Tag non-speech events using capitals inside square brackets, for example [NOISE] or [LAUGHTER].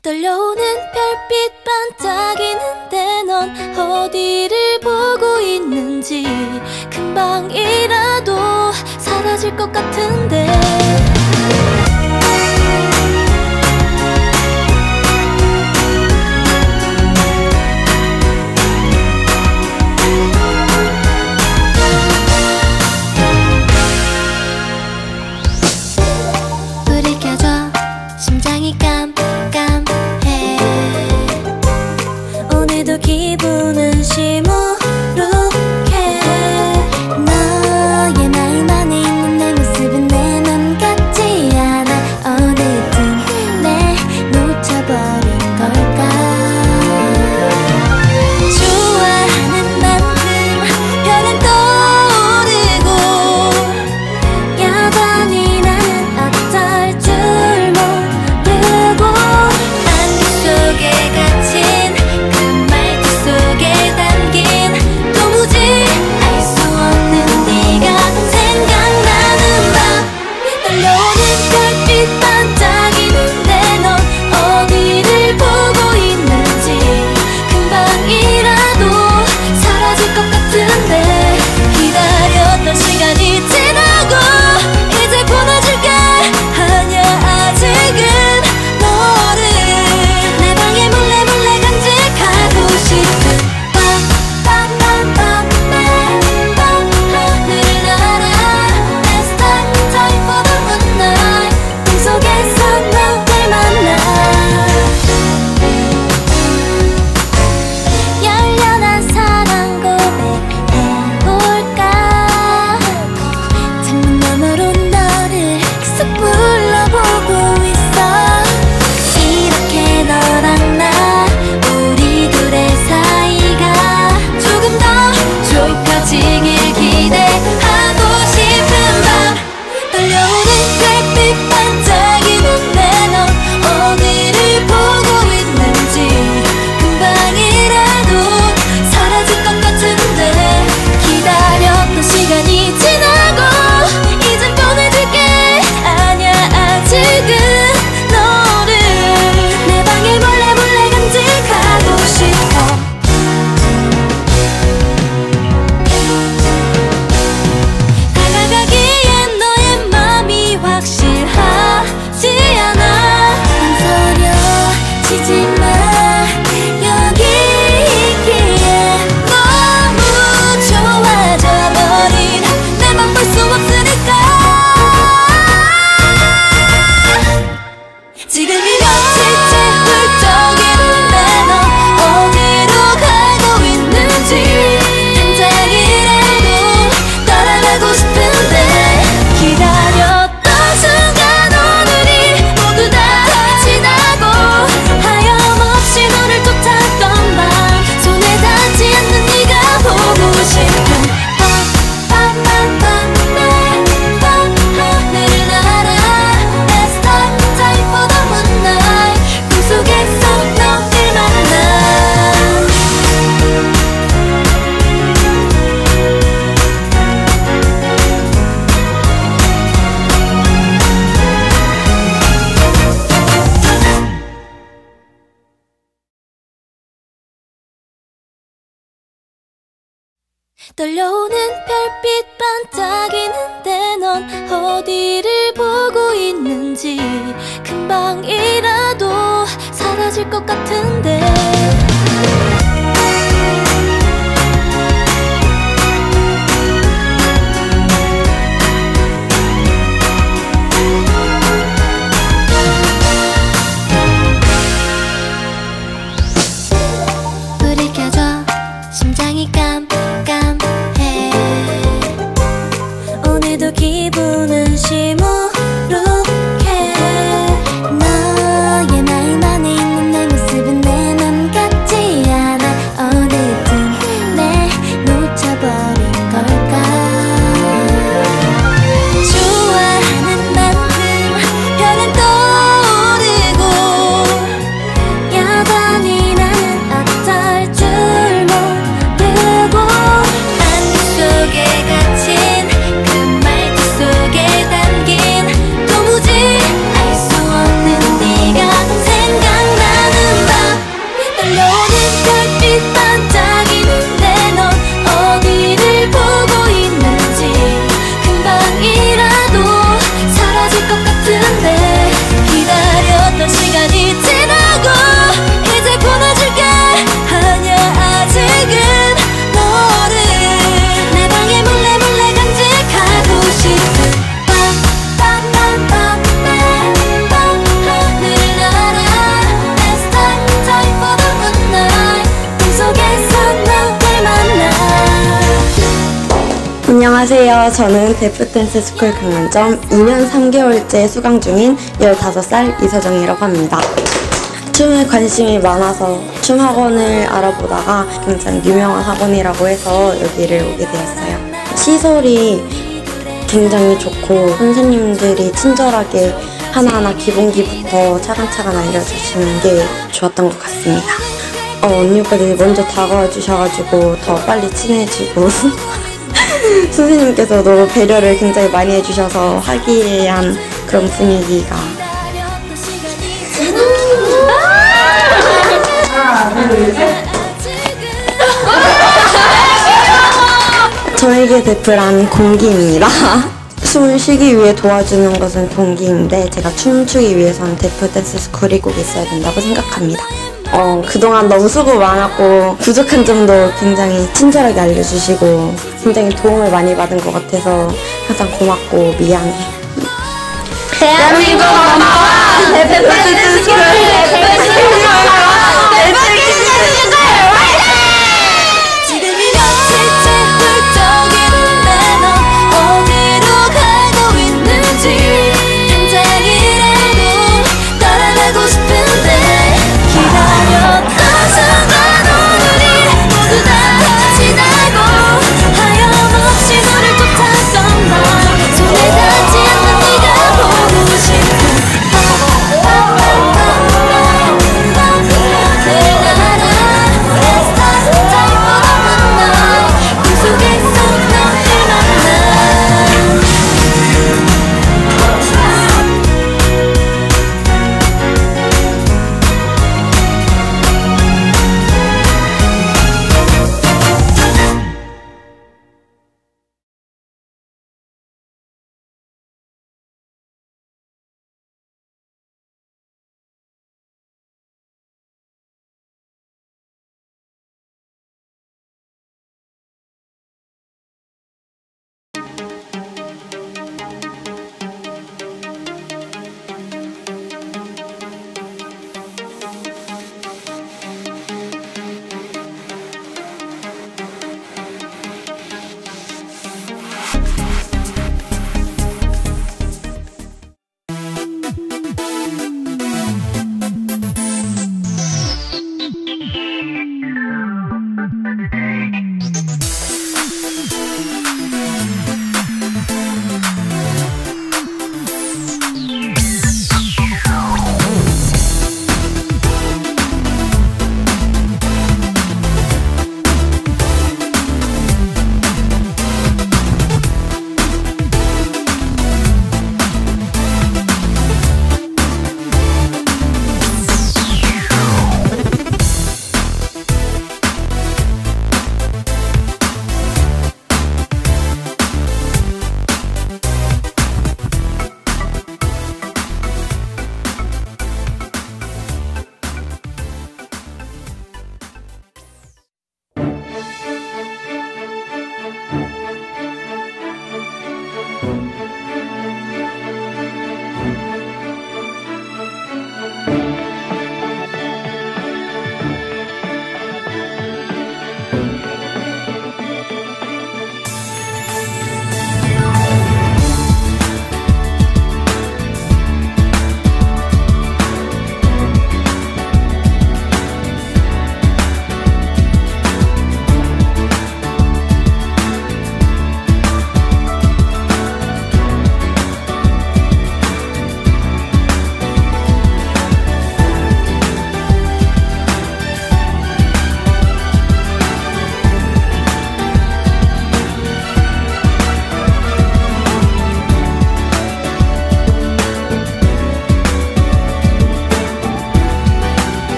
떨려오는 별빛 반짝이는데 넌 어디를 보고 있는지 금방이라도 사라질 것 같은데. 떨려오는 별빛 반짝이는데 넌 어디를 보고 있는지 금방이라도 사라질 것 같은데. 안녕하세요. 저는 데프댄스 스쿨 강남점 2년 3개월째 수강 중인 15살 이서정이라고 합니다. 춤에 관심이 많아서 춤 학원을 알아보다가 굉장히 유명한 학원이라고 해서 여기를 오게 되었어요. 시설이 굉장히 좋고 선생님들이 친절하게 하나하나 기본기부터 차근차근 알려주시는 게 좋았던 것 같습니다. 어, 언니 오빠들이 먼저 다가와 주셔가지고 더 빨리 친해지고 [LAUGHS] [LAUGHS] 선생님께서도 배려를 굉장히 많이 해주셔서 화기애애한 그런 분위기가 저에게 베프란 공기입니다. [LAUGHS] 숨을 쉬기 위해 도와주는 것은 동기인데 제가 춤추기 위해서는 데프 댄스 스쿨이 꼭 있어야 된다고 생각합니다. 어, 그동안 너무 수고 많았고 부족한 점도 굉장히 친절하게 알려주시고 굉장히 도움을 많이 받은 것 같아서 항상 고맙고 미안해. 대한민국 엄마와 데프댄스